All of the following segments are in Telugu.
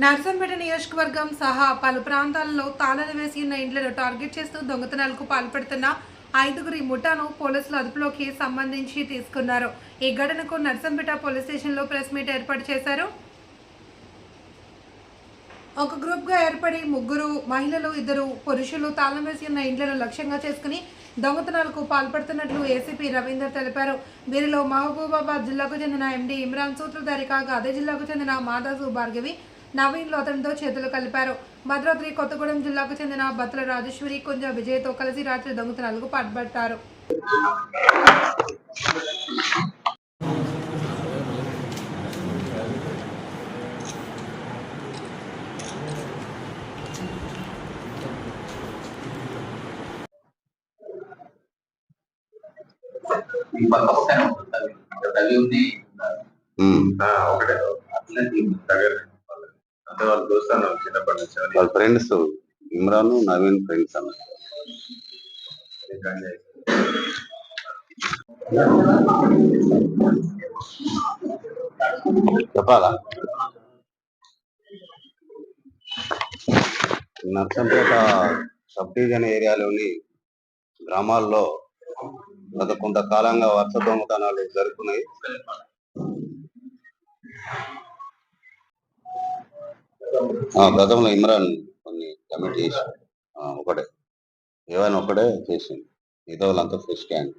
నర్సంపేట నియోజకవర్గం సహా పలు ప్రాంతాల్లో తాళాలు వేసి ఉన్న ఇండ్లను టార్గెట్ చేస్తూ దొంగతనాలకు పాల్పడుతున్న ఐదుగురి ముఠాను పోలీసులు అదుపులోకి సంబంధించి తీసుకున్నారు. ఈ ఘటనకు నర్సంపేట పోలీస్ స్టేషన్లో ప్రెస్ మీట్ ఏర్పాటు చేశారు. ఒక గ్రూప్గా ఏర్పడి ముగ్గురు మహిళలు ఇద్దరు పురుషులు తాళం వేసి ఉన్న ఇండ్లను లక్ష్యంగా చేసుకుని దొంగతనాలకు పాల్పడుతున్నట్లు ఏసీపీ రవీందర్ తెలిపారు. వీరిలో మహబూబాబాద్ జిల్లాకు చెందిన ఎండీ ఇమ్రాన్ సూత్రధారి కాగా అదే జిల్లాకు చెందిన మాదాసు భార్గవి నవీన్లు అతనితో చేతులు కలిపారు. భద్రాద్రి కొత్తగూడెం జిల్లాకు చెందిన బత్తుల రాజేశ్వరి కుంజ విజయ్తో కలిసి రాత్రి దొంగతనాలకు పాల్పడ్డారు ఈ పక్క పక్కనే ఉంటుంది అవి తల్లి ఉంది ఉమ్. ఆ, ఒకటే. అట్లనే దగ్గర. వాళ్ళు చూస్తాను చిన్నప్పటి నుంచి అని వాళ్ళ ఫ్రెండ్స్ ఇమ్రాన్ నవీన్ ఫ్రెండ్స్ అన్న. చెప్పాలా? నర్సంపేట సబ్ డివిజన్ ఏరియాలోని గ్రామాల్లో గత కొంతకాలంగా వర్ష దొంగతనాలు జరుగుతున్నాయి. గతంలో ఇమ్రాన్ కొన్ని కమిట్ చేసి ఒకటే. ఏవైనా ఒకటే చేసింది మిగతా వాళ్ళంతా ఫ్రెష్ క్యాండ్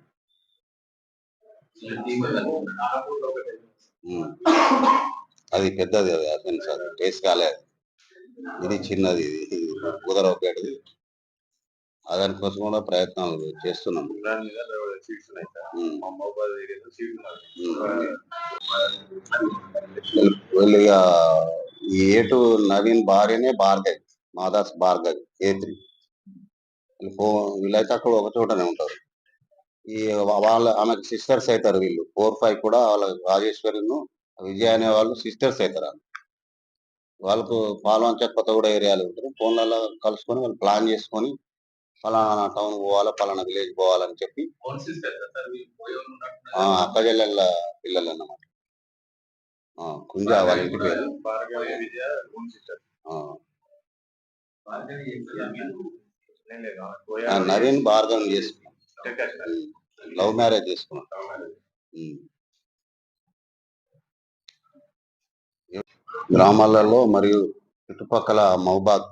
అది పెద్దది అది అర్థం సార్ టేస్ట్ కాలేదు ఇది చిన్నది ఇది. కుదర ఒకటి దానికోసం కూడా ప్రయత్నాలు చేస్తున్నాం. దాని ఏటు నవీన్ భార్యనే భార్గవి మాదాస్ భార్గవి ఏ త్రీ వీళ్ళైతే అక్కడ ఒక చోటనే ఉంటారు. ఈ వాళ్ళ ఆమెకు సిస్టర్స్ అవుతారు వీళ్ళు. ఫోర్ ఫైవ్ కూడా వాళ్ళ రాజేశ్వరిను విజయ అనే వాళ్ళు సిస్టర్స్ అవుతారు ఆమె. వాళ్ళకు పాల్వంచ కొత్తగూడ ఏరియాలో ఉంటారు. ఫోన్లలో కలుసుకొని వాళ్ళు ప్లాన్ చేసుకొని ఫలానా టౌన్ పోవాలా ఫలానా విలేజ్ పోవాలని చెప్పి అక్క చెల్లెళ్ళ పిల్లలు అన్నమాట కుంజ వాళ్ళ ఇంటి పేరు. నవీన్ భార్గవం చేసుకున్నాం. లవ్ మ్యారేజ్ చేసుకున్నాం. గ్రామాలలో మరియు చుట్టుపక్కల మహబాద్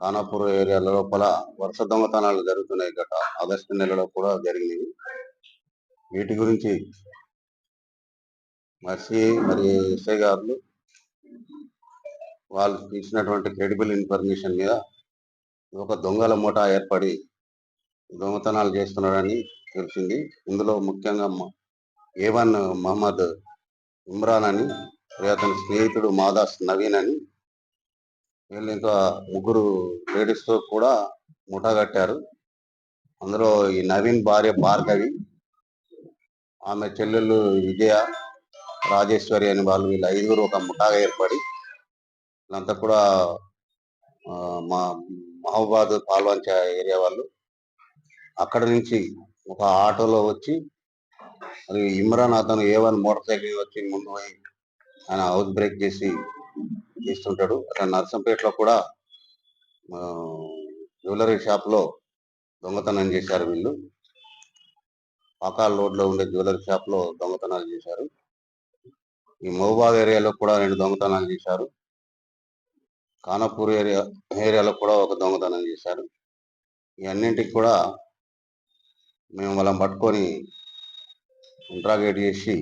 ఖానాపూర్ ఏరియాల లోపల వరుస దొంగతనాలు జరుగుతున్నాయి గత ఆగస్టు నెలలో కూడా జరిగినవి. వీటి గురించి మర్సి మరి ఎస్ఐ గారు వాళ్ళు ఇచ్చినటువంటి క్రెడిబుల్ ఇన్ఫర్మేషన్ మీద ఒక దొంగల ముఠా ఏర్పడి దొంగతనాలు చేస్తున్నాడని తెలిసింది. ఇందులో ముఖ్యంగా ఏ వన్ మహమ్మద్ ఇమ్రాన్ అని అతని స్నేహితుడు మాదాస్ నవీన్ అని వీళ్ళు ఇంకా ముగ్గురు లేడీస్తో కూడా ముఠా కట్టారు. అందులో ఈ నవీన్ భార్య భార్గవి ఆమె చెల్లెళ్ళు విజయ రాజేశ్వరి అని వాళ్ళు వీళ్ళు ఐదుగురు ఒక ముఠాగా ఏర్పడి వీళ్ళంతా కూడా మా మహబాద్ పాల్వంచ ఏరియా వాళ్ళు అక్కడ నుంచి ఒక ఆటోలో వచ్చి అది ఇమ్రాన్ అతను ఏ వన్ మోటార్ సైకిల్ వచ్చి ముందు పోయి ఆయన హౌస్ బ్రేక్ చేసి తీస్తుంటాడు. అట్లా నర్సంపేటలో కూడా జ్యువెలరీ షాప్లో దొంగతనం చేశారు వీళ్ళు. పాకాల్ రోడ్లో ఉండే జ్యువెలరీ షాప్లో దొంగతనాలు చేశారు. ఈ మహబాద్ ఏరియాలో కూడా రెండు దొంగతనాలు చేశారు. ఖానాపూర్ ఏరియా ఏరియాలో కూడా ఒక దొంగతనం చేశారు. ఈ అన్నింటికి కూడా మేము వాళ్ళని పట్టుకొని ఇంట్రాగేట్ చేసి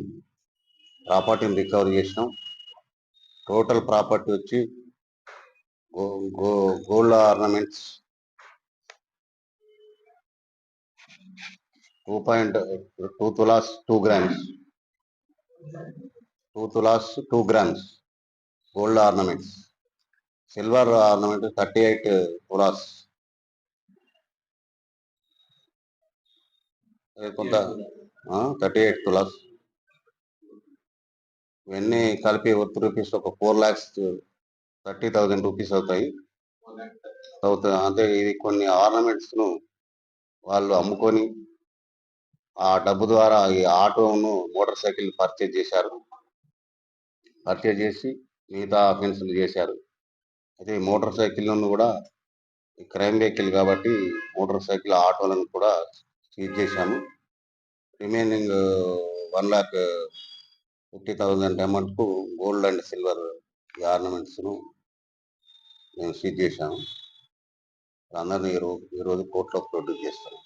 ప్రాపర్టీని రికవర్ చేసినాం. టోటల్ ప్రాపర్టీ వచ్చి go gold ornaments two point two tolas two grams. Two tolas two grams gold ornaments silver ornament thirty eight tolas కొంత థర్టీ ఎయిట్ తులాస్ ఇవన్నీ కలిపి వర్త్ రూపీస్ ఒక four lakhs thirty thousand rupees అవుతాయి. అవుతుంది అంటే ఇది కొన్ని ఆర్నమెంట్స్ను వాళ్ళు అమ్ముకొని ఆ డబ్బు ద్వారా ఈ ఆటోను మోటార్ సైకిల్ పర్చేజ్ చేశారు. హత్య చేసి మిగతా అఫెన్స్లు చేశారు. అయితే మోటార్ సైకిల్ను కూడా ఈ క్రైమ్ వెహికల్ కాబట్టి మోటార్ సైకిల్ ఆటోలను కూడా సీజ్ చేశాము. Remaining one lakh fifty thousand అమౌంట్కు gold and silver ఆర్నమెంట్స్ను మేము సీజ్ చేశాము. అందరినీ ఈరోజు ఈరోజు కోర్టులో ప్రొడ్యూస్ చేస్తాము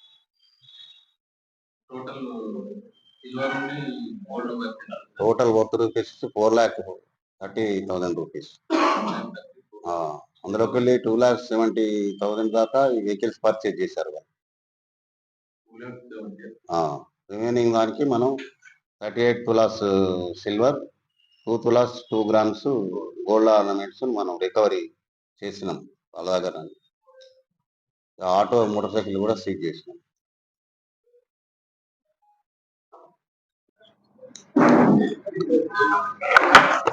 total total worth rupees four lakh thirty thousand rupees అందులోకి వెళ్ళి టూ ల్యాక్స్ సెవెంటీ థౌజండ్ దాకా ఈ వెహికల్స్ పర్చేజ్ చేశారు రిమైనింగ్ దానికి మనం thirty eight tolas silver two tolas two grams gold ornaments మనం రికవరీ చేసినాం. వాళ్ళ దగ్గర. ఆటో మోటార్ సైకిల్ కూడా సీజ్ చేసినాం. Thank you.